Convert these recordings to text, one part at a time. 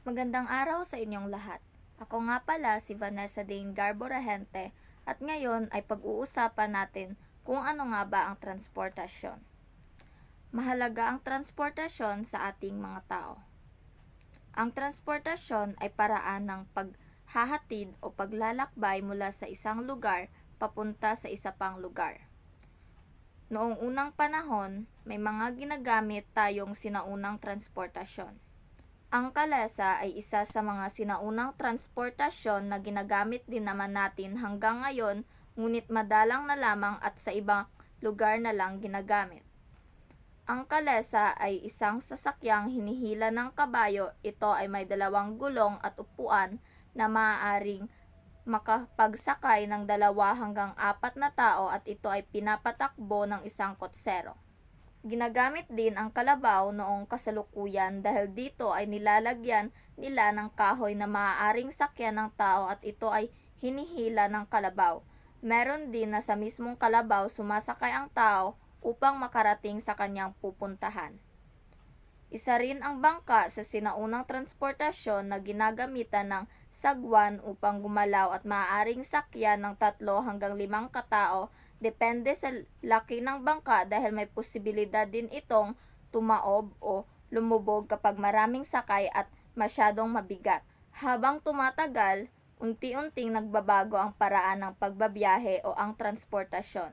Magandang araw sa inyong lahat. Ako nga pala si Vanessa Dane Garbo Rehente at ngayon ay pag-uusapan natin kung ano nga ba ang transportasyon. Mahalaga ang transportasyon sa ating mga tao. Ang transportasyon ay paraan ng paghahatid o paglalakbay mula sa isang lugar papunta sa isa pang lugar. Noong unang panahon, may mga ginagamit tayong sinaunang transportasyon. Ang kalesa ay isa sa mga sinaunang transportasyon na ginagamit din naman natin hanggang ngayon ngunit madalang na lamang at sa ibang lugar na lang ginagamit. Ang kalesa ay isang sasakyang hinihila ng kabayo. Ito ay may dalawang gulong at upuan na maaaring makapagsakay ng dalawa hanggang apat na tao at ito ay pinapatakbo ng isang kotsero. Ginagamit din ang kalabaw noong kasalukuyan dahil dito ay nilalagyan nila ng kahoy na maaaring sakyan ng tao at ito ay hinihila ng kalabaw. Meron din na sa mismong kalabaw sumasakay ang tao upang makarating sa kanyang pupuntahan. Isa rin ang bangka sa sinaunang transportasyon na ginagamitan ng sagwan upang gumalaw at maaaring sakyan ng tatlo hanggang limang katao depende sa laki ng bangka dahil may posibilidad din itong tumaob o lumubog kapag maraming sakay at masyadong mabigat. Habang tumatagal, unti-unting nagbabago ang paraan ng pagbabiyahe o ang transportasyon.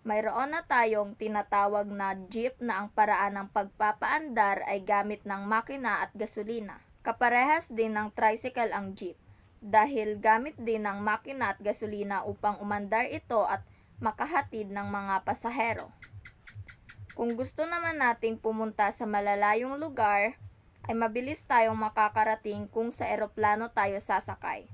Mayroon na tayong tinatawag na jeep na ang paraan ng pagpapaandar ay gamit ng makina at gasolina. Kaparehas din ng tricycle ang jeep dahil gamit din ng makina at gasolina upang umandar ito at makahatid ng mga pasahero. Kung gusto naman nating pumunta sa malalayong lugar, ay mabilis tayong makakarating kung sa eroplano tayo sasakay.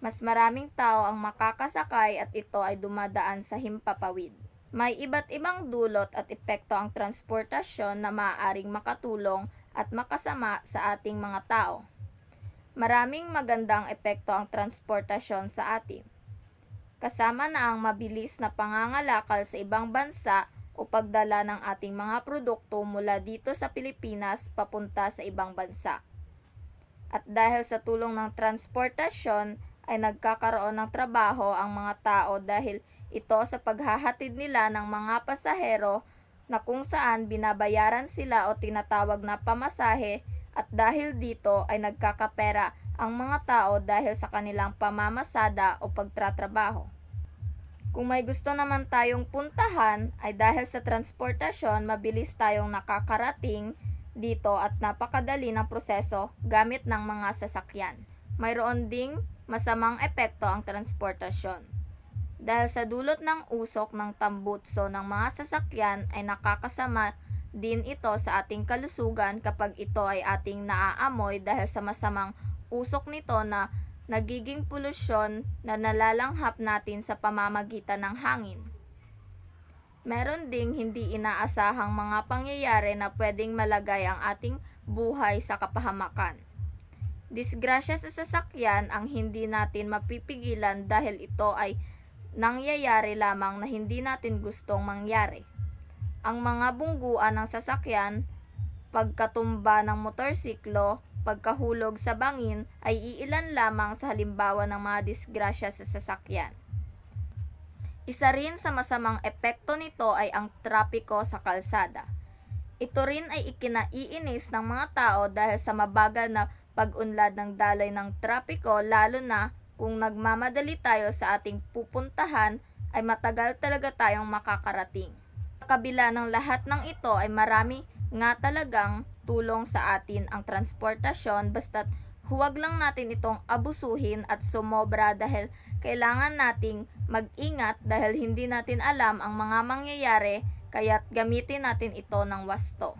Mas maraming tao ang makakasakay at ito ay dumadaan sa himpapawid. May iba't ibang dulot at epekto ang transportasyon na maaaring makatulong at makasama sa ating mga tao. Maraming magandang epekto ang transportasyon sa atin. Kasama na ang mabilis na pangangalakal sa ibang bansa o pagdala ng ating mga produkto mula dito sa Pilipinas papunta sa ibang bansa. At dahil sa tulong ng transportasyon ay nagkakaroon ng trabaho ang mga tao dahil ito sa paghahatid nila ng mga pasahero na kung saan binabayaran sila o tinatawag na pamasahe at dahil dito ay nagkakapera ang mga tao dahil sa kanilang pamamasada o pagtratrabaho. Kung may gusto naman tayong puntahan ay dahil sa transportasyon mabilis tayong nakakarating dito at napakadali ng proseso gamit ng mga sasakyan. Mayroon ding masamang epekto ang transportasyon. Dahil sa dulot ng usok ng tambutso ng mga sasakyan ay nakakasama din ito sa ating kalusugan kapag ito ay ating naaamoy dahil sa masamang usok nito na nagiging polusyon na nalalanghap natin sa pamamagitan ng hangin. Meron ding hindi inaasahang mga pangyayari na pwedeng malagay ang ating buhay sa kapahamakan. Disgrasya sa sasakyan ang hindi natin mapipigilan dahil ito ay nangyayari lamang na hindi natin gustong mangyari. Ang mga bungguan ng sasakyan, pagkatumba ng motorsiklo, pagkahulog sa bangin ay iilan lamang sa halimbawa ng mga disgrasya sa sasakyan. Isa rin sa masamang epekto nito ay ang trapiko sa kalsada. Ito rin ay ikinaiinis ng mga tao dahil sa mabagal na pag-unlad ng dalay ng trapiko lalo na kung nagmamadali tayo sa ating pupuntahan ay matagal talaga tayong makakarating. Kabila ng lahat ng ito ay marami nga talagang tulong sa atin ang transportasyon basta't huwag lang natin itong abusuhin at sumobra dahil kailangan nating mag-ingat dahil hindi natin alam ang mga mangyayari kaya't gamitin natin ito ng wasto.